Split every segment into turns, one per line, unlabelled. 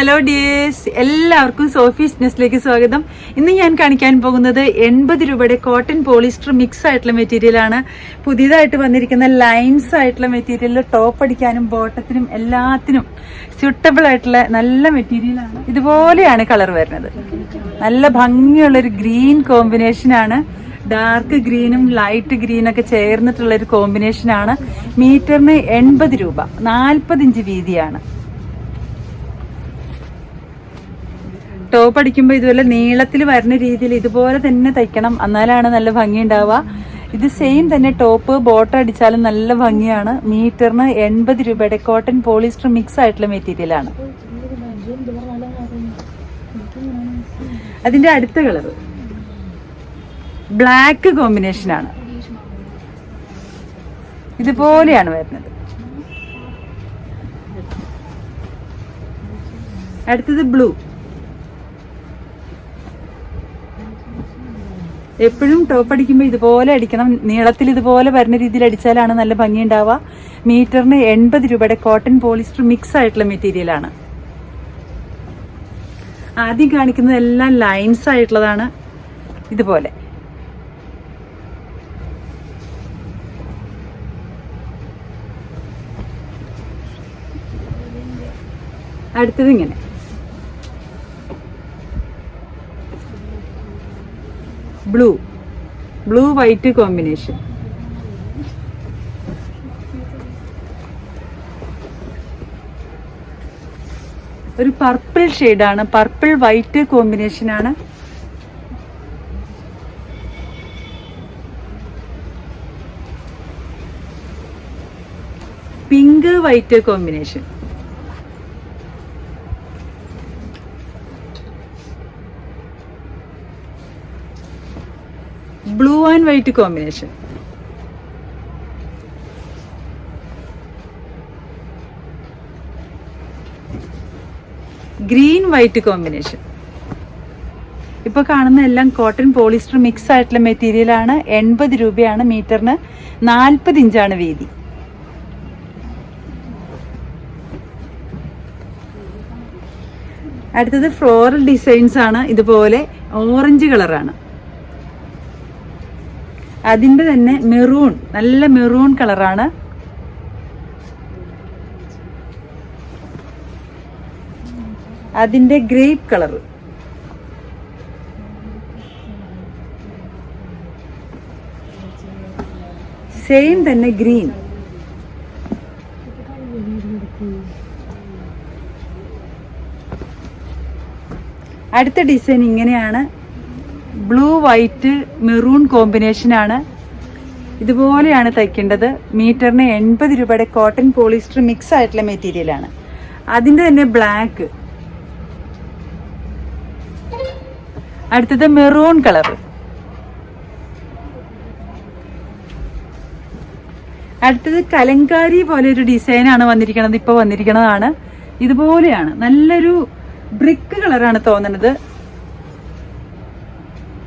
Hello dears എല്ലാവർക്കും സോഫി ബിസിനസ്സിലേക്ക് സ്വാഗതം. ഇന്ന് ഞാൻ കാണിക്കാൻ പോകുന്നത് എൺപത് രൂപയുടെ കോട്ടൺ പോളിസ്റ്റർ മിക്സ് ആയിട്ടുള്ള മെറ്റീരിയലാണ് പുതിയതായിട്ട് വന്നിരിക്കുന്ന ലൈൻസ് ആയിട്ടുള്ള മെറ്റീരിയൽ ടോപ്പ് അടിക്കാനും ബോട്ടത്തിനും എല്ലാത്തിനും സ്യൂട്ടബിൾ ആയിട്ടുള്ള നല്ല മെറ്റീരിയലാണ് ഇതുപോലെയാണ് കളർ വരുന്നത്. നല്ല ഭംഗിയുള്ളൊരു ഗ്രീൻ കോമ്പിനേഷൻ ആണ്. ഡാർക്ക് ഗ്രീനും ലൈറ്റ് ഗ്രീനൊക്കെ ചേർന്നിട്ടുള്ള ഒരു കോമ്പിനേഷൻ ആണ്. മീറ്ററിന് എൺപത് രൂപ നാൽപ്പത് ഇഞ്ച് വീതിയാണ്. ടോപ്പ് അടിക്കുമ്പോൾ ഇതുപോലെ നീളത്തിൽ വരുന്ന രീതിയിൽ ഇതുപോലെ തന്നെ തയ്ക്കണം. എന്നാലാണ് നല്ല ഭംഗി ഉണ്ടാവുക ഇത് സെയിം തന്നെ ടോപ്പ് ബോട്ടം അടിച്ചാലും നല്ല ഭംഗിയാണ്. മീറ്ററിന് എൺപത് രൂപയുടെ കോട്ടൺ പോളിസ്റ്റർ മിക്സ് ആയിട്ടുള്ള മെറ്റീരിയലാണ് അതിന്റെ അടുത്ത കളർ ബ്ലാക്ക് കോമ്പിനേഷൻ ആണ്. ഇതുപോലെയാണ് വരുന്നത്. അടുത്തത് ബ്ലൂ എപ്പോഴും ടോപ്പ് അടിക്കുമ്പോൾ ഇതുപോലെ അടിക്കണം. നീളത്തിൽ ഇതുപോലെ വരുന്ന രീതിയിൽ അടിച്ചാലാണ് നല്ല ഭംഗി ഉണ്ടാവുക മീറ്ററിന് എൺപത് രൂപയുടെ കോട്ടൺ പോളിസ്റ്റർ മിക്സ് ആയിട്ടുള്ള മെറ്റീരിയലാണ് ആദ്യം കാണിക്കുന്നത് എല്ലാം ലൈൻസ് ആയിട്ടുള്ളതാണ് ഇതുപോലെ. അടുത്തത് ഇങ്ങനെ. ബ്ലൂ ബ്ലൂ വൈറ്റ് കോമ്പിനേഷൻ ഒരു പർപ്പിൾ ഷെയ്ഡാണ് പർപ്പിൾ വൈറ്റ് കോമ്പിനേഷൻ ആണ്. Pink white combination blue and white combination. Green white combination. ഇപ്പോൾ കാണുന്ന എല്ലാം കോട്ടൺ പോളിസ്റ്റർ മിക്സ് ആയിട്ടുള്ള മെറ്റീരിയൽ ആണ്. എൺപത് രൂപയാണ് മീറ്ററിന്. നാൽപ്പത് ഇഞ്ചാണ് വീതി. അടുത്തത് ഫ്ലോറൽ ഡിസൈൻസ് ആണ്. ഇതുപോലെ ഓറഞ്ച് കളറാണ്. അതിന്റെ തന്നെ മെറൂൺ നല്ല മെറൂൺ കളറാണ്. അതിന്റെ ഗ്രേപ്പ് കളർ സെയിം തന്നെ ഗ്രീൻ. അടുത്ത ഡിസൈൻ ഇങ്ങനെയാണ്. ബ്ലൂ വൈറ്റ് മെറൂൺ കോമ്പിനേഷൻ ആണ്. ഇതുപോലെയാണ് തയ്ക്കേണ്ടത്. മീറ്ററിന് എൺപത് രൂപയുടെ കോട്ടൺ പോളിസ്റ്റർ മിക്സ് ആയിട്ടുള്ള മെറ്റീരിയലാണ് അതിന്റെ തന്നെ ബ്ലാക്ക് അടുത്തത് മെറൂൺ കളർ. അടുത്തത് കലങ്കാരി പോലെ ഒരു ഡിസൈനാണ് വന്നിരിക്കുന്നത് ഇപ്പോൾ വന്നിരിക്കുന്നതാണ് ഇതുപോലെയാണ്. നല്ലൊരു ബ്രിക്ക് കളറാണ് തോന്നുന്നത്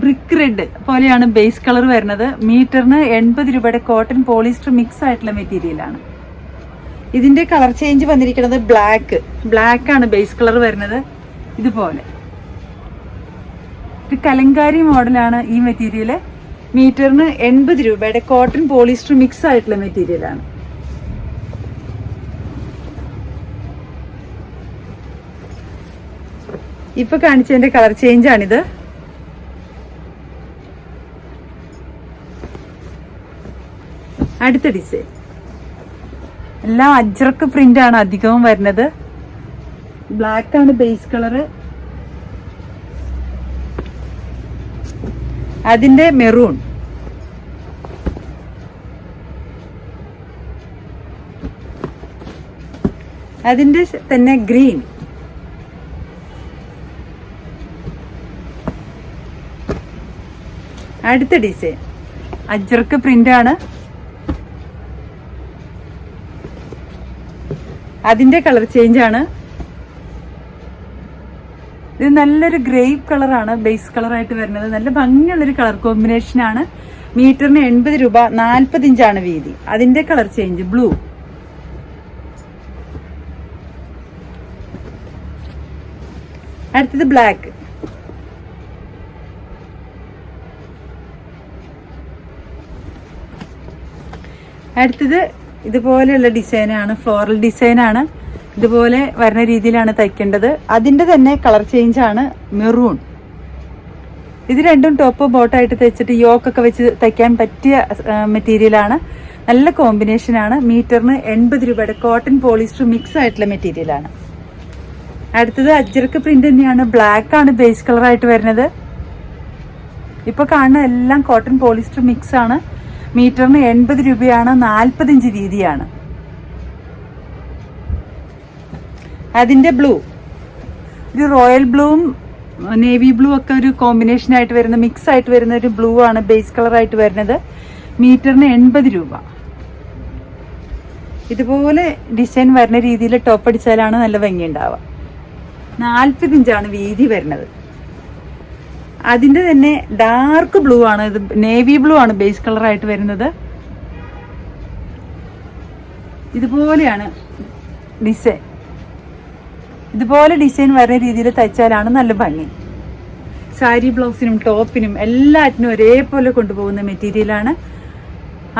ബ്രിക്ക് റെഡ് പോലെയാണ് ബേസ് കളർ വരുന്നത്. മീറ്ററിന് എൺപത് രൂപയുടെ കോട്ടൺ പോളിസ്റ്റർ മിക്സ് ആയിട്ടുള്ള മെറ്റീരിയലാണ് ഇതിന്റെ കളർ ചേഞ്ച് വന്നിരിക്കുന്നത് ബ്ലാക്ക് ബ്ലാക്ക് ആണ് ബേസ് കളർ വരുന്നത്. ഇതുപോലെ. ഒരു കലങ്കാരി മോഡലാണ് ഈ മെറ്റീരിയൽ മീറ്ററിന് എൺപത് രൂപയുടെ കോട്ടൺ പോളിസ്റ്റർ മിക്സ് ആയിട്ടുള്ള മെറ്റീരിയലാണ് ഇപ്പൊ കാണിച്ചതിന്റെ കളർ ചേഞ്ച് ആണിത്. അടുത്ത ഡിസൈൻ എല്ലാം അജ്രക്ക് പ്രിന്റ് ആണ് അധികവും വരുന്നത്. ബ്ലാക്ക് ആണ് ബേസ് കളറ് അതിന്റെ മെറൂൺ അതിന്റെ തന്നെ ഗ്രീൻ അടുത്ത ഡിസൈൻ അജ്രക്ക് പ്രിന്റ് ആണ്. അതിന്റെ കളർ ചേഞ്ച് ആണ്. ഇത് നല്ലൊരു ഗ്രേപ്പ് കളറാണ് ബേസ് കളറായിട്ട് വരുന്നത്. നല്ല ഭംഗിയുള്ളൊരു കളർ കോമ്പിനേഷൻ ആണ്. മീറ്ററിന് എൺപത് രൂപ നാൽപ്പത് ഇഞ്ചാണ് വീതി. അതിന്റെ കളർ ചേഞ്ച് ബ്ലൂ അടുത്തത് ബ്ലാക്ക് അടുത്തത് ഇതുപോലെയുള്ള ഡിസൈനാണ് ഫ്ലോറൽ ഡിസൈനാണ്. ഇതുപോലെ വരുന്ന രീതിയിലാണ് തയ്ക്കേണ്ടത്. അതിന്റെ തന്നെ കളർ ചേഞ്ച് ആണ് മെറൂൺ ഇത് രണ്ടും ടോപ്പ് ബോട്ടായിട്ട് തയ്ച്ചിട്ട് യോക്കൊക്കെ വെച്ച് തയ്ക്കാൻ പറ്റിയ മെറ്റീരിയലാണ് നല്ല കോമ്പിനേഷനാണ് മീറ്ററിന് എൺപത് രൂപയുടെ കോട്ടൺ പോളിസ്റ്റർ മിക്സ് ആയിട്ടുള്ള മെറ്റീരിയലാണ് അടുത്തത് അജ്രക്ക് പ്രിന്റ് തന്നെയാണ്. ബ്ലാക്ക് ആണ് ബേസ് കളറായിട്ട് വരുന്നത്. ഇപ്പൊ കാണുന്ന എല്ലാം കോട്ടൺ പോളിസ്റ്റർ മിക്സ് ആണ്. മീറ്ററിന് എൺപത് രൂപയാണ് നാൽപ്പത്തിഞ്ച് വീതിയാണ്. അതിന്റെ ബ്ലൂ. ഒരു റോയൽ ബ്ലൂവും നേവി ബ്ലൂ ഒക്കെ ഒരു കോമ്പിനേഷൻ ആയിട്ട് വരുന്ന മിക്സ് ആയിട്ട് വരുന്ന ഒരു ബ്ലൂ ആണ് ബേസ് കളർ ആയിട്ട് വരുന്നത്. മീറ്ററിന് എൺപത് രൂപ. ഇതുപോലെ ഡിസൈൻ വരുന്ന രീതിയിൽ ടോപ്പ് അടിച്ചാലാണ് നല്ല ഭംഗി ഉണ്ടാവുക നാൽപ്പത്തിഞ്ചാണ് വീതി വരുന്നത്. അതിന്റെ തന്നെ ഡാർക്ക് ബ്ലൂ ആണ്. ഇത് നേവി ബ്ലൂ ആണ് ബേസ് കളറായിട്ട് വരുന്നത്. ഇതുപോലെയാണ് ഡിസൈൻ. ഇതുപോലെ ഡിസൈൻ വരുന്ന രീതിയിൽ തയ്ച്ചാലാണ് നല്ല ഭംഗി. സാരി ബ്ലൗസിനും ടോപ്പിനും എല്ലാറ്റിനും ഒരേപോലെ കൊണ്ടുപോകുന്ന മെറ്റീരിയലാണ്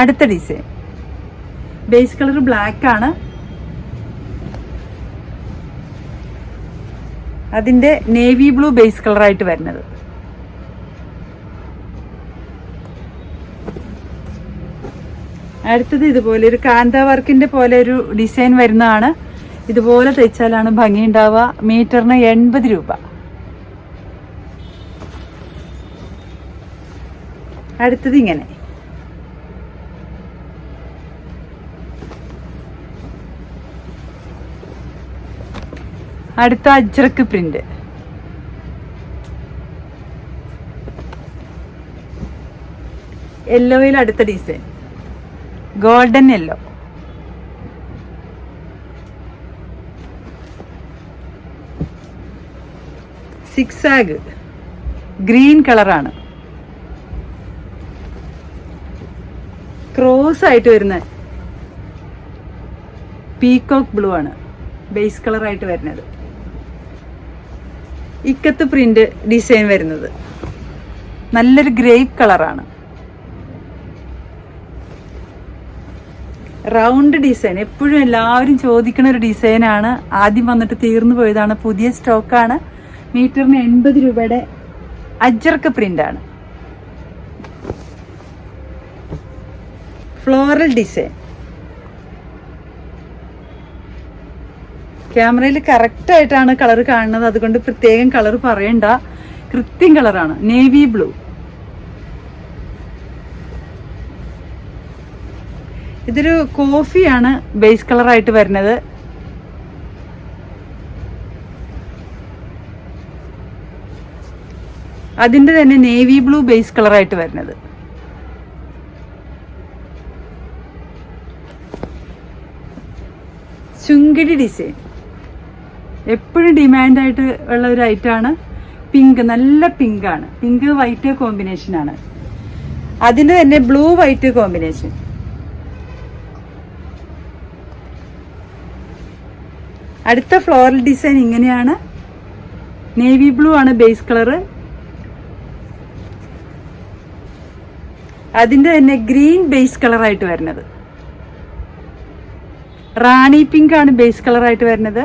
അടുത്ത ഡിസൈൻ. ബേസ് കളർ ബ്ലാക്ക് ആണ്. അതിന്റെ നേവി ബ്ലൂ ബേസ് കളറായിട്ട് വരുന്നത്. അടുത്തത് ഇതുപോലെ ഒരു കാന്ത വർക്കിന്റെ പോലെ ഒരു ഡിസൈൻ വരുന്നതാണ്. ഇതുപോലെ തയ്ച്ചാലാണ് ഭംഗി ഉണ്ടാവുക. മീറ്ററിന് എൺപത് രൂപ. അടുത്തത് ഇങ്ങനെ. അടുത്ത അജ്രക്ക് പ്രിന്റ്. യെല്ലോയിൽ അടുത്ത ഡിസൈൻ. Golden yellow. ആഗ് ഗ്രീൻ കളറാണ്. ക്രോസ് ആയിട്ട് വരുന്ന പീകോക്ക് ബ്ലൂ ആണ്. ബേസ് കളർ ആയിട്ട് വരുന്നത്. ഇക്കത്ത് പ്രിന്റ് ഡിസൈൻ വരുന്നത്. നല്ലൊരു ഗ്രേ കളറാണ്. Round design. എപ്പോഴും എല്ലാവരും ചോദിക്കുന്ന ഒരു ഡിസൈനാണ് ആദ്യം വന്നിട്ട് തീർന്നു പോയതാണ്. പുതിയ സ്റ്റോക്കാണ് മീറ്ററിന് എൺപത് രൂപയുടെ അജർക്ക് പ്രിന്റ് ആണ്. ഫ്ലോറൽ ഡിസൈൻ ക്യാമറയിൽ കറക്റ്റ് ആയിട്ടാണ് കളർ കാണുന്നത്. അതുകൊണ്ട് പ്രത്യേകം കളർ പറയണ്ട. കൃത്യം കളറാണ് നേവി ബ്ലൂ ഇതൊരു കോഫിയാണ് ബേസ് കളറായിട്ട് വരുന്നത്. അതിന്റെ തന്നെ നേവി ബ്ലൂ ബേസ് കളറായിട്ട് വരുന്നത്. ചുങ്കിടി ഡിസൈൻ എപ്പോഴും ഡിമാൻഡായിട്ട് ഉള്ള ഒരു ഐറ്റമാണ് പിങ്ക് നല്ല പിങ്കാണ് പിങ്ക് വൈറ്റ് കോമ്പിനേഷനാണ് അതിന്റെ തന്നെ ബ്ലൂ വൈറ്റ് കോമ്പിനേഷൻ അടുത്ത ഫ്ലോറൽ ഡിസൈൻ ഇങ്ങനെയാണ്. നേവി ബ്ലൂ ആണ് ബേസ് കളറ് അതിന്റെ തന്നെ ഗ്രീൻ ബേസ് കളറായിട്ട് വരുന്നത്. റാണി പിങ്ക് ആണ് ബേസ് കളറായിട്ട് വരുന്നത്.